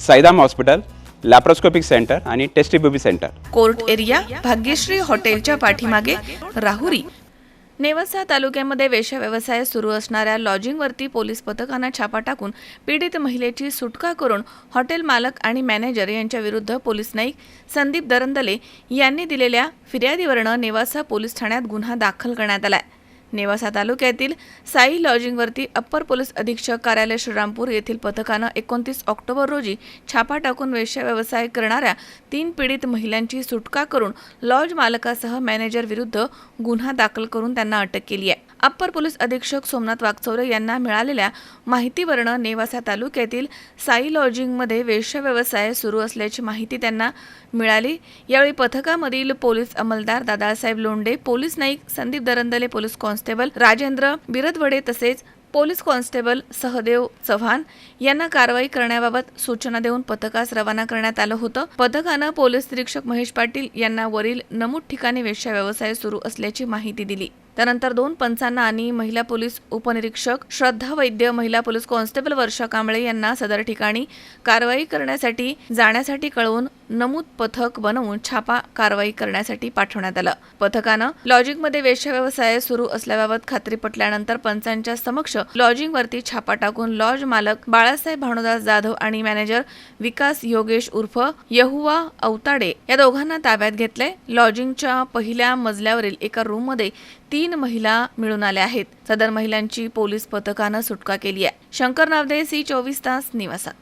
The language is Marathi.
साईदाम हॉस्पिटल लॅप्रोस्कोपिक सेंटर आणि test tube baby center. Court area Bhagyashree हॉटेलच्या पाठीमागे राहुरी. नेवासा तालुक्यामध्ये वेश्या व्यवसाय सुरू असणाऱ्या लॉजिंगवरती पोलीस पथकानं छापा टाकून पीडित महिलेची सुटका करून हॉटेल मालक आणि मॅनेजर यांच्या विरुद्ध पोलीस नाईक संदीप दरंदले यांनी दिलेल्या फिर्यादीवरनं नेवासा पोलीस ठाण्यात गुन्हा दाखल करण्यात आलाय. नेवासा तालुक्यातील साई लॉजिंगवरती अप्पर पोलीस अधीक्षक कार्यालय श्रीरामपूर येथील पथकानं एकोणतीस ऑक्टोबर रोजी छापा टाकून वेश्या व्यवसाय करणाऱ्या तीन पीडित महिलांची सुटका करून लॉज मालकासह मॅनेजर विरुद्ध गुन्हा दाखल करून त्यांना अटक केली आहे. अप्पर पोलीस अधीक्षक सोमनाथ वागचौरे यांना मिळालेल्या माहितीवरनं नेवासा तालुक्यातील साई लॉजिंगमध्ये वेश्या व्यवसाय सुरू असल्याची माहिती त्यांना मिळाली. यावेळी पथकामधील police अंमलदार Dadasaheb Londe police naik Sandeep Darandale police constable Rajendra Biradwade तसेच पोलीस कॉन्स्टेबल सहदेव चव्हाण यांना कारवाई करण्याबाबत सूचना देऊन पथकास रवाना करण्यात आलं होतं. पथकानं पोलीस निरीक्षक महेश पाटील यांना वरील नमूद ठिकाणी वेश्या व्यवसाय सुरू असल्याची माहिती दिली. त्यानंतर दोन पंचांना आणि महिला पोलीस उपनिरीक्षक श्रद्धा वैद्य महिला पोलीस कॉन्स्टेबल वर्षा कांबळे यांना सदर ठिकाणी कारवाई करण्यासाठी जाण्यासाठी कळवून नमूद पथक बनवून छापा कारवाई करण्यासाठी पाठवण्यात आलं. पथकानं लॉजिंगमध्ये वेश्या व्यवसाय सुरू असल्याबाबत खात्री पटल्यानंतर पंचांच्या समक्ष लॉजिंगवरती छापा टाकून लॉज मालक बाळासाहेब भानुदास जाधव आणि मॅनेजर विकास योगेश उर्फ यहुवा अवताडे या दोघांना ताब्यात घेतले लॉजिंगच्या पहिल्या मजल्यावरील एका रूममध्ये तीन महिला मिळून आल्या आहेत. सदर महिलांची पोलीस पथकानं सुटका केली आहे. शंकर नावदे सी चोवीस तास निवासात.